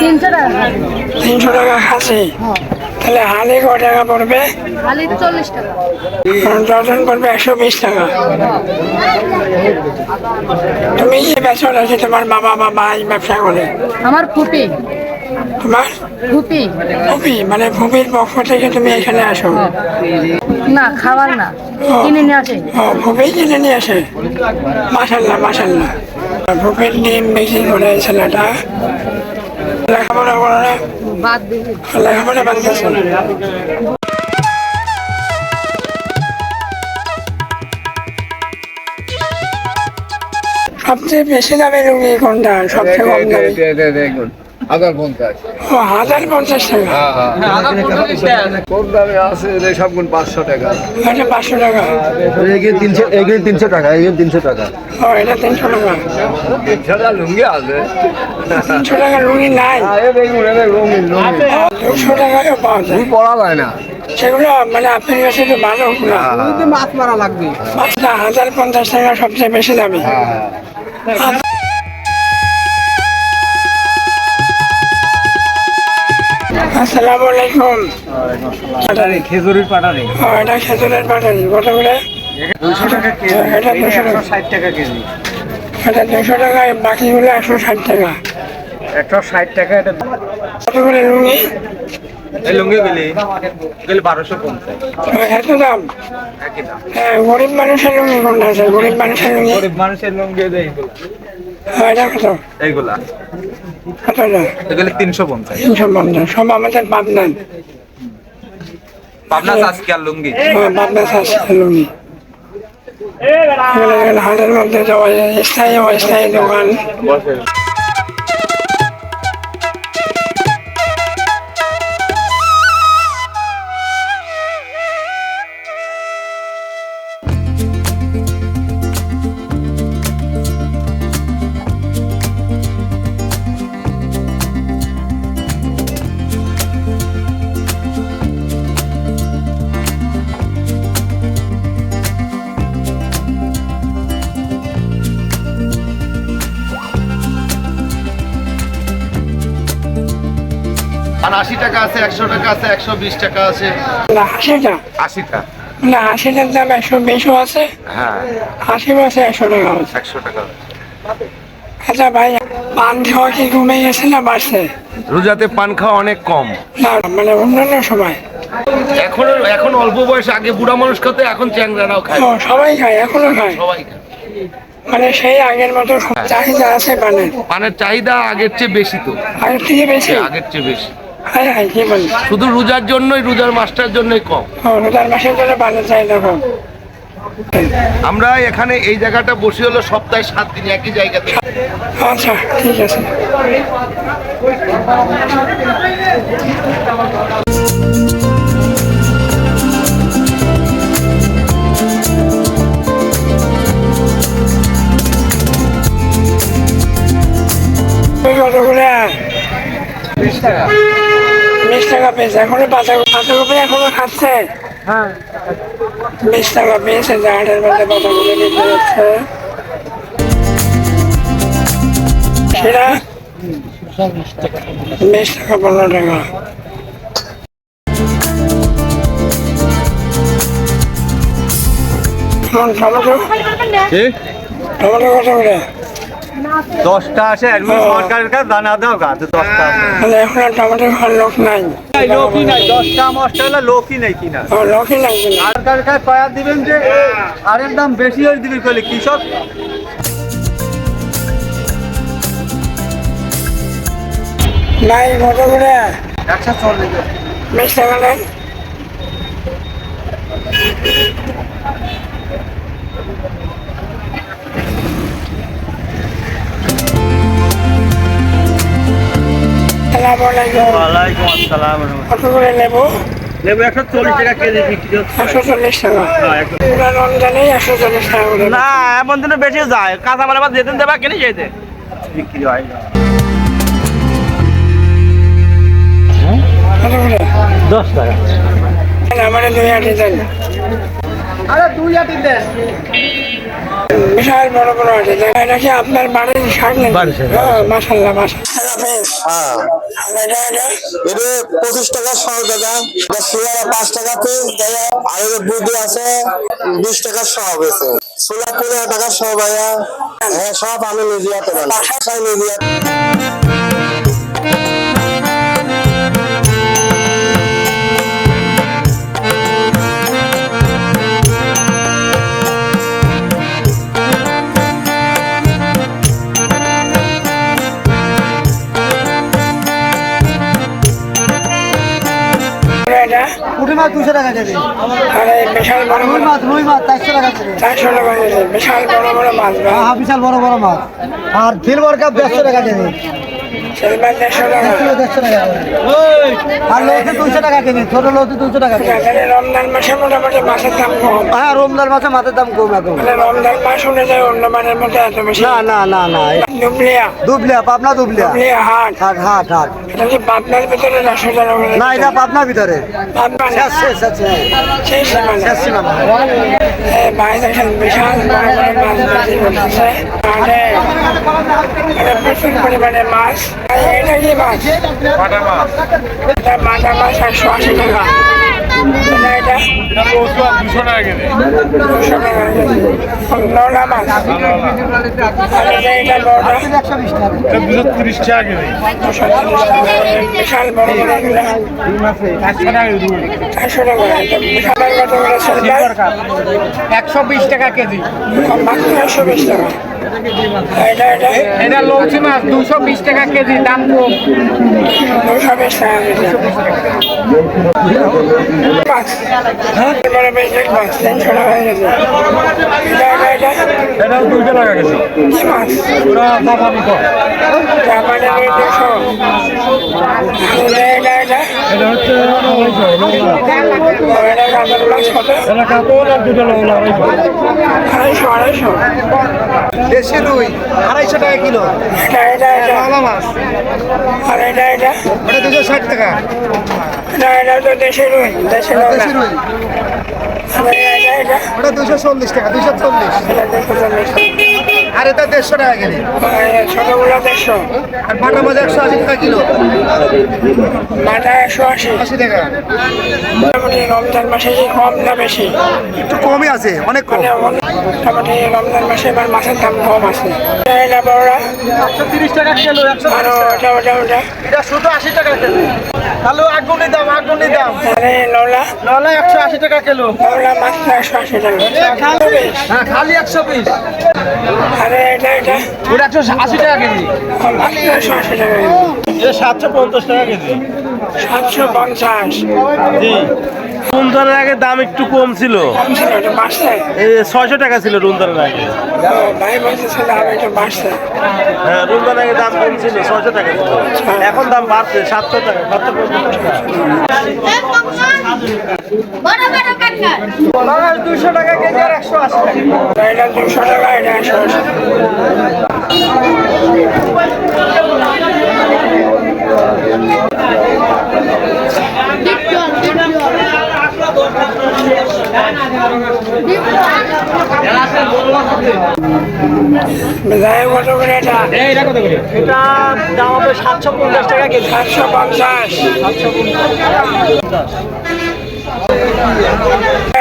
তিনশো টাকা। তিনশো টাকা খাসি। তাহলে হালি ক টাকা পড়বে? ডজন পড়বে একশো বিশ টাকা। তুমি কি বেচো নাকি তোমার বাবা বা ভাই ব্যবসা করে? আমার ফুপি। তোমার? ফুপি। ফুপি? মানে ফুপির পক্ষ থেকে তুমি এখানে আসো? না খাবার না। কিনে নিয়ে আসে। ও ফুপি কিনে নিয়ে আসে? মাসাল্লাহ মাসাল্লাহ ফুপির ডিম বেশি করে ছেলেটা লেখাপড়া করে না লেখাপড়া বাদ দিয়েছে সবচেয়ে বেশি দামে রুগী কোনটা সবচেয়ে কম দামে দেখুন হাজার পঞ্চাশ। হাজার পঞ্চাশ টাকা। কোন দামে আছে? রে পাঁচশো টাকা। এটা পাঁচশো টাকা। এগুলো তিনশো এগুলো তিনশো টাকা এগুলো তিনশো টাকা। ও এটা তিনশো টাকা। লুঙ্গি আছে। তিনশো টাকা রুগী নাই। দুশো টাকায়ও পাওয়া যায়। পড়া যায় না। সেগুলো মানে আপনার কাছে তো ভালো না। মাছ মারা লাগবে মাছটা হাজার পঞ্চাশ টাকা সবচেয়ে বেশি দামি। আসসালামু আলাইকুম। পাটারি খেজুরির পাটারি। ও, এটা খেজুরের পাটালি কত করে? দুশো টাকা কেজি। এটা দুশো ষাট টাকা কেজি। এটা দুশো টাকা বাকিগুলো একশো ষাট টাকা। একশো ষাট টাকা এটা কত করে লুঙ্গি? এই লুঙ্গি গুলি গুলি বারোশো পঞ্চাশ। এত দাম? হ্যাঁ গরিব মানুষের লুঙ্গি কোনটা আছে? গরিব মানুষের লুঙ্গি? গরিব মানুষের লুঙ্গি দেয় এটা কত? এইগুলা। কত টাকা তিনশো পঞ্চাশ। তিনশো পঞ্চাশ। সব আমাদের পাবনান পাবনা আজকে আর লুঙ্গি? পাবনা চাষি লুঙ্গি? হাটের মধ্যে যাওয়া যায় স্থায়ী অস্থায়ী দোকান। আশি টাকা আছে একশো টাকা আছে একশো বিশ টাকা আছে। আশিটা। আশিটা? না আশিটার দাম একশো বিশও আছে। হ্যাঁ। আশি আছে একশো টাকা আছে। একশো টাকা আচ্ছা ভাই পান খাওয়া কি কমে গেছে না বাড়ছে? রোজাতে পান খাওয়া অনেক কম। না মানে অন্যান্য সময়। এখন এখন অল্প বয়সে আগে বুড়া মানুষ খেতে এখন চ্যাংরারাও খায়। সবাই খায় এখনও খায়? সবাই খায়। মানে সেই আগের মতো চাহিদা আছে পানের? পানের চাহিদা আগের চেয়ে বেশি তো। আগের থেকে বেশি? আগের চেয়ে বেশি। হ্যাঁ হ্যাঁ শুধু রোজার জন্যই রোজার মাসটার জন্যই কম। রোজার মাসের জন্য পানের চাহিদা কম। আমরা এখানে এই জায়গাটা বসে হলো সপ্তাহে সাত দিন একই জায়গাতে। আচ্ছা ঠিক আছে। এই কত করে? বিশ টাকা বিশ টাকা। পিস এখনও পাতা পাতাকপি এখনও খাচ্ছে। হ্যাঁ। বিশ টাকা পিস এই জায়গাটার মধ্যে পাতাকপি বিক্রি হচ্ছে সেটা বিশ টাকা পনেরো টাকা। টমেটো। টমেটো কত করে? দশটা আছে সরকারের কাছে দানা দাও গা তো দশটা মানে এখন আর টমেটো খাওয়ার লোক নাই। লোকই নাই দশটা মশটা হলে লোকই নেই কিনা। লোকই লাগবে সরকারের কাছে পায়া দিবেন যে আরের দাম বেশি হয়ে দিবি কইলে কৃষক? নাই কত করে একশো চল্লিশ। বিশ টাকা নেন আসসালামু আলাইকুম। ওয়ালাইকুম আসসালাম কত করে নেব? লেবু একশো চল্লিশ টাকা কেজি বিক্রি হচ্ছে। একশো চল্লিশ টাকা। পুরা রমজানেই একশো চল্লিশ টাকা না এমন দিনে বেশি যায়। কাঁচা মাল আবার যেদিন দেবা কিনে যেতে বিক্রি হয় দশ টাকা। আমার দুই আটি দেন। আরে দুই আটি দেন। বিশাল বড় বড় আটি দেন। এটা আপনার বাড়ির শাক নাকি? বাড়ির শাক, হ্যাঁ, এটা। পঁচিশ টাকা সহ টাকা। সোলার পাঁচ টাকা পিস আর বুদ্ধি আছে বিশ টাকা সহ হয়েছে সোলার পনেরো টাকা সহ ভাইয়া। হ্যাঁ সব আমি নিজে হাতে নিজে মাছ দুশো টাকা কেজি। বিশাল বড় রুই বড় মাছ রুই মাছ চারশো টাকা কেজি। চারশো টাকা কেজি বিশাল বড় বড় মাছ হ্যাঁ বিশাল বড় বড় মাছ। আর সিলভার কাপ দেড়শো টাকা কেজি। আর লৌতি দুশো টাকা কেজি ছোট লৌতি দুশো টাকা রমজান মাসে মোটামুটি মাছের দাম কম। হ্যাঁ রমজান মাছে মাছের দাম কম এখন। রমজান মাস অনুযায়ী অন্য মানের মধ্যে এত বেশি। না না না না দুবলিয়া। দুবলিয়া পাবনা দুবলিয়া। হাট। হাট হাট হাট। এটা কি পাবনার ভিতরে না এটা পাবনার ভিতরে। শেষ শেষ শেষ শেষ। সীমানা। শেষ সীমানা। বিশাল বড় বড় মাছ মানে এটা প্রচুর পরিমাণে মাছ। এটা কি মাছ। এটা মাথা মাছ একশো আশি টাকা। এটা এটা দুশো টাকা কেজি। মাছ। এটা একশো টাকা দুশো তিরিশ টাকা বিশাল বড় বড় এগুলো। টাকা একশো বিশ টাকা কেজি। একশো বিশ টাকা। এটা লৌচি মাছ দুশো বিশ টাকা কেজি দাম কম। গেছে এটা জাপানি দুশো আড়াইশো আড়াইশো দেশি রুই, আড়াইশো টাকা কিলো। এটা এটা এটা এটা দুশো ষাট টাকা। এটা দেশি দেশি দেশি ওটা দুশো চল্লিশ টাকা, দুশো চল্লিশ এটা চল্লিশ। আর এটা দেড়শো টাকা কেজি। আর ছোটগুলো দেড়শো। আর বাটা মাছ একশো আশি টাকা কিলো। মাথা একশো আশি। আশি টাকা। মোটামুটি রমজান মাসে কম না বেশি? একটু কমই আছে অনেক কম। মানে মোটামুটি রমজান মাসে এবার মাছের দাম কম আছে। এটা বড়রা। একশো তিরিশ টাকা কিলো আর ওটা ওটা ওটা। এটা শুধু আশি টাকা কিলো আলু আগুনি দাম আগুনি দাম। আরে লোলা নাহলে একশো আশি টাকা কিলো। লোলা মাত্র একশো আশি টাকা। বেশ। হ্যাঁ খালি একশো পিস ওটা একশো আশি টাকা কেজি। সাতশো পঞ্চাশ টাকা কেজি। সাতশো পঞ্চাশ। জি। রুমদারের আগে দাম একটু কম ছিল। ছয়শো টাকা ছিল রুমদারের আগে। হ্যাঁ রুমদারের আগে দাম কম ছিল, ছয়শো টাকা ছিল। এখন দাম বাড়ছে, সাতশো টাকা টাকা। দুশো টাকা কেজি আর একশো আশি টাকা। দুশো টাকা এটা একশো আশি যাই কত করে এটা দাম হবে সাতশো পঞ্চাশ টাকা। কেজি সাতশো পঞ্চাশ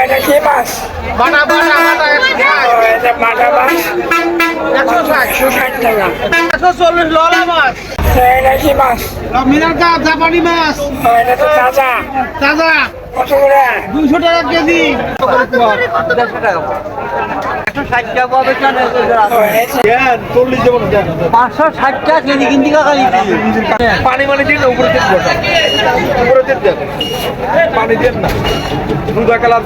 এটা কি মাছ? বাটা বাটা বাটা মাটা মাছ। একশো ষাট টাকা একশো চল্লিশ ললা মাছ এটা কি মাছ মিনার জাপানি মাছ এটা তো তাজা। তাজা। দুশো টাকা কেজি। দেবো না পাঁচশো ষাট টাকা কেজি কিনতে পানি মানে দিন উপরে দিন উপরে দিন দেন। পানি দেন না। দুধা কালা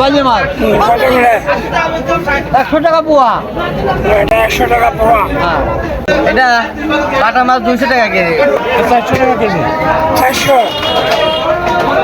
বাজে মাছ একশো টাকা পোয়া। এটা একশো টাকা পোয়া। এটা বাটা মাছ দুশো টাকা কেজি। চারশো টাকা কেজি। চারশো?